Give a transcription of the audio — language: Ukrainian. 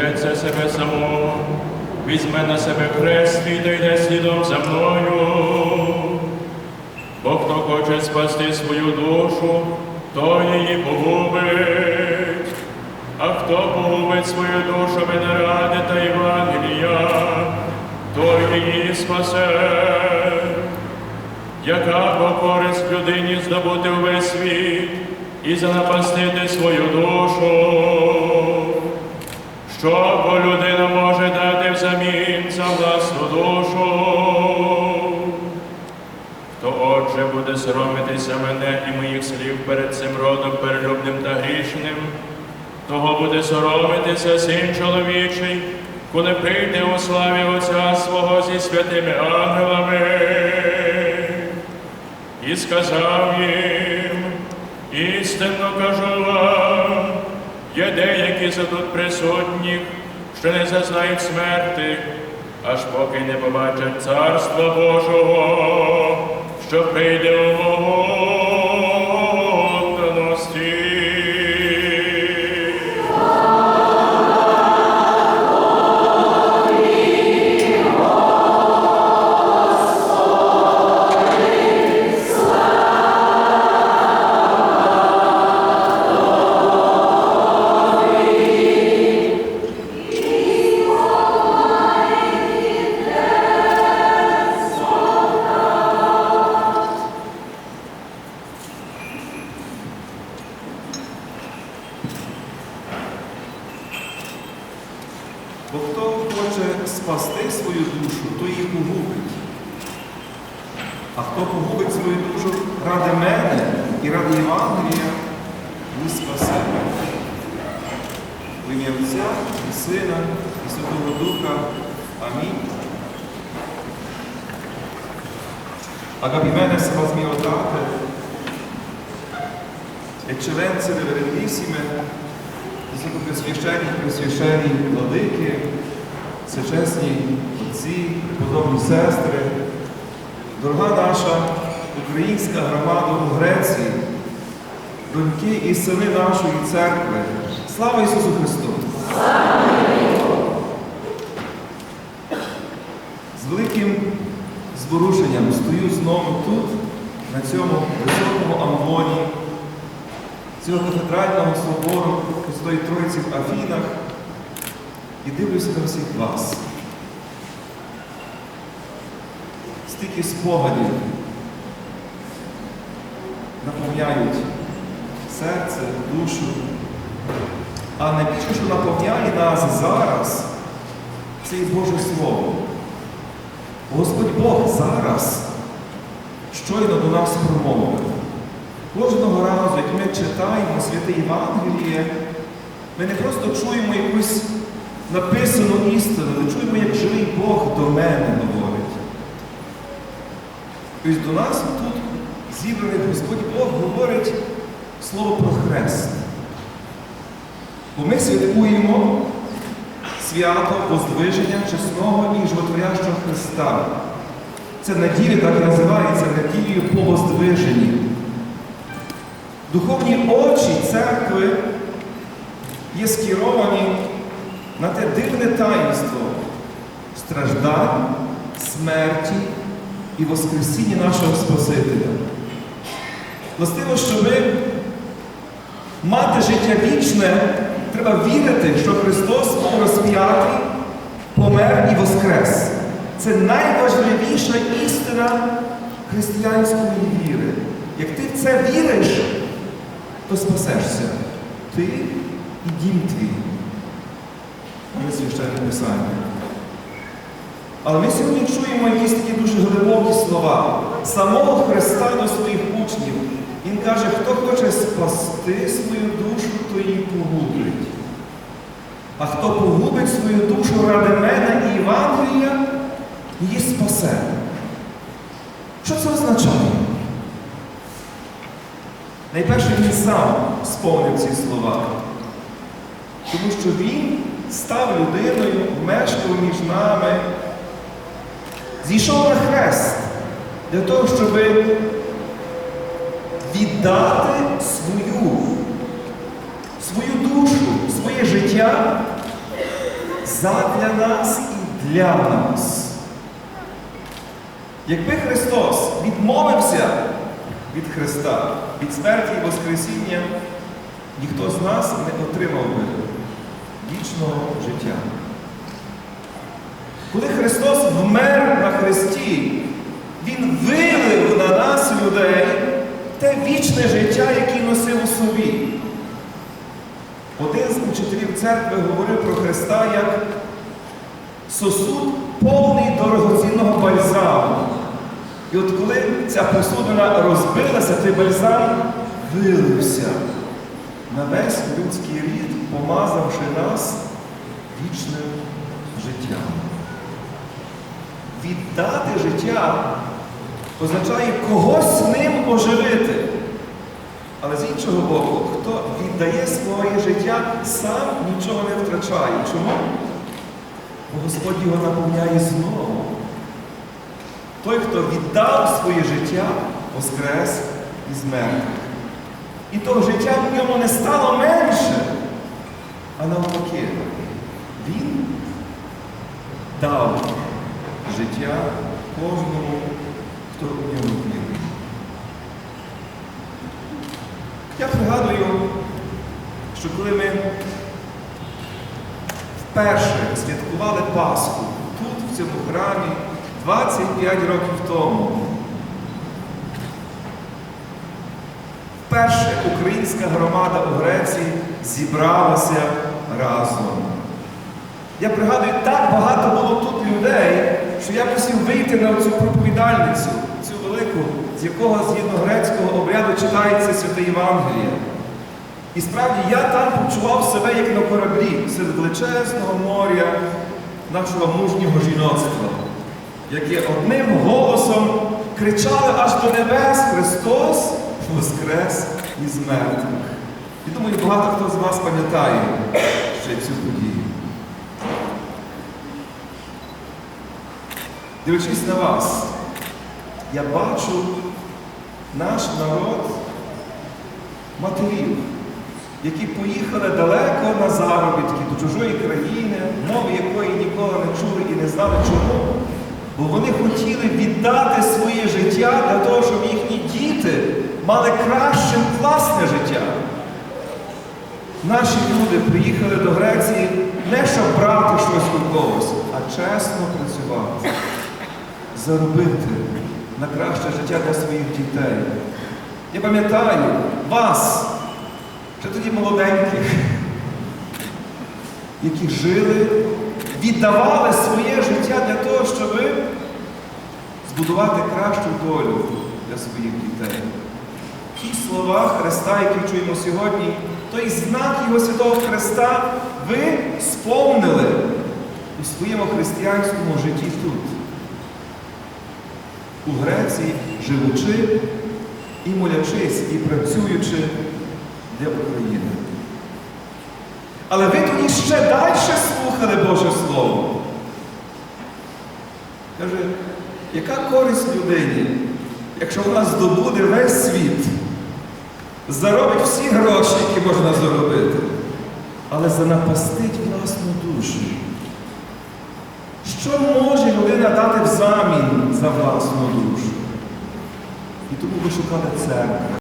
зречеться себе самого, візьме на себе хрест свій та йде слідом за мною. Бо хто хоче спасти свою душу, то її погубить. А хто погубить свою душу мене ради та Євангелія, той її спасе. Яка бо людині здобути увесь світ і занапастити свою душу? Що бо людина може дати взамін за власну душу? Хто отже буде соромитися мене і моїх слів перед цим родом перелюбним та грішним, того буде соромитися син чоловічий, коли прийде у славі Отця свого зі святими ангелами. І сказав їм, істинно кажу вам, є деякі за тут присутніх, що не зазнають смерти, аж поки не побачать Царства Божого, що прийде у могутності. А хто погубить свою душу ради мене і ради Євангелія, не спасе. В ім'я Отця і Сина, і Святого Духа. Амінь. Vas miotate, eccellenze reverendissime, високопресвященні, пресвященні владики, всечесні отці, преподобні сестри, дорога наша українська громада у Греції, доньки і сини нашої церкви. Слава Ісусу Христу! З великим зворушенням стою знову тут, на цьому високому амвоні цього кафедрального собору Святої Троїці в Афінах і дивлюся на всіх вас. Стільки спогадів наповняють серце, душу, а найбільше, що наповняє нас зараз, це і Боже Слово. Господь Бог зараз щойно до нас промовив. Кожного разу, як ми читаємо святе Євангеліє, ми не просто чуємо якусь написану істину, ми чуємо, як живий Бог до мене. Тобто до нас тут зібраний Господь Бог говорить слово про хрест. Бо ми святкуємо свято Воздвиження чесного і животворящого Христа. Це неділя так і називається неділею по Воздвиженні. Духовні очі церкви є скеровані на те дивне таїнство страждань, смерті і Воскресіння нашого Спасителя. Властиво, щоб мати життя вічне, треба вірити, що Христос був розп'ятий, помер і воскрес. Це найважливіша істина християнської віри. Як ти в це віриш, то спасешся. Ти і дім твій. Ми священне писання. Але ми сьогодні чуємо якісь такі дуже глибокі слова самого Христа до своїх учнів. Він каже, хто хоче спасти свою душу, то її погубить. А хто погубить свою душу ради мене і Євангелія, її спасе. Що це означає? Найперше він сам сповнив ці слова, тому що він став людиною, мешкав між нами зійшов на хрест для того, щоб віддати свою, свою душу, своє життя задля нас і для нас. Якби Христос відмовився від Христа, від смерті і Воскресіння, ніхто з нас не отримав би вічного життя. Коли Христос вмер на Христі, Він вилив на нас, людей, те вічне життя, яке носив у собі. Один з учителів церкви говорив про Христа як сосуд повний дорогоцінного бальзаму. І от коли ця посудина розбилася, той бальзам вилився на весь людський рід, помазавши нас вічним життям. Віддати життя означає когось ним оживити. Але з іншого боку, хто віддає своє життя, сам нічого не втрачає. Чому? Бо Господь його наповняє знову. Той, хто віддав своє життя, воскрес із мертвих. І того життя в ньому не стало менше, а навпаки, він дав життя кожному, хто у ньому вірить. Я пригадую, що коли ми вперше святкували Пасху тут, в цьому храмі, 25 років тому, вперше українська громада у Греції зібралася разом. Я пригадую, так багато було тут людей, що я мусив вийти на цю проповідальницю, цю велику, з якого згідно грецького обряду читається Святе Євангеліє. І справді я там почував себе як на кораблі серед величезного моря нашого мужнього жіноцтва, яке одним голосом кричали аж до небес Христос Воскрес із мертвих. І думаю, багато хто з вас пам'ятає ще цю подію. Дивлячись на вас, я бачу наш народ матерів, які поїхали далеко на заробітки до чужої країни, мови якої ніколи не чули і не знали чому. Бо вони хотіли віддати своє життя для того, щоб їхні діти мали краще власне життя. Наші люди приїхали до Греції не щоб брати щось у когось, а чесно працювати, заробити на краще життя для своїх дітей. Я пам'ятаю вас, ще тоді молоденьких, які жили, віддавали своє життя для того, щоб збудувати кращу долю для своїх дітей. Ті слова Христа, які чуємо сьогодні, той знак Його Святого Христа ви сповнили у своєму християнському житті тут, у Греції, живучи і молячись, і працюючи для України. Але ви тоді ще далі слухали Боже Слово. Каже, яка користь людині, якщо вона здобуде весь світ, заробить всі гроші, які можна заробити, але занапастить власну душу. Що може людина дати взамін за власну душу? І тому ви шукали церкви,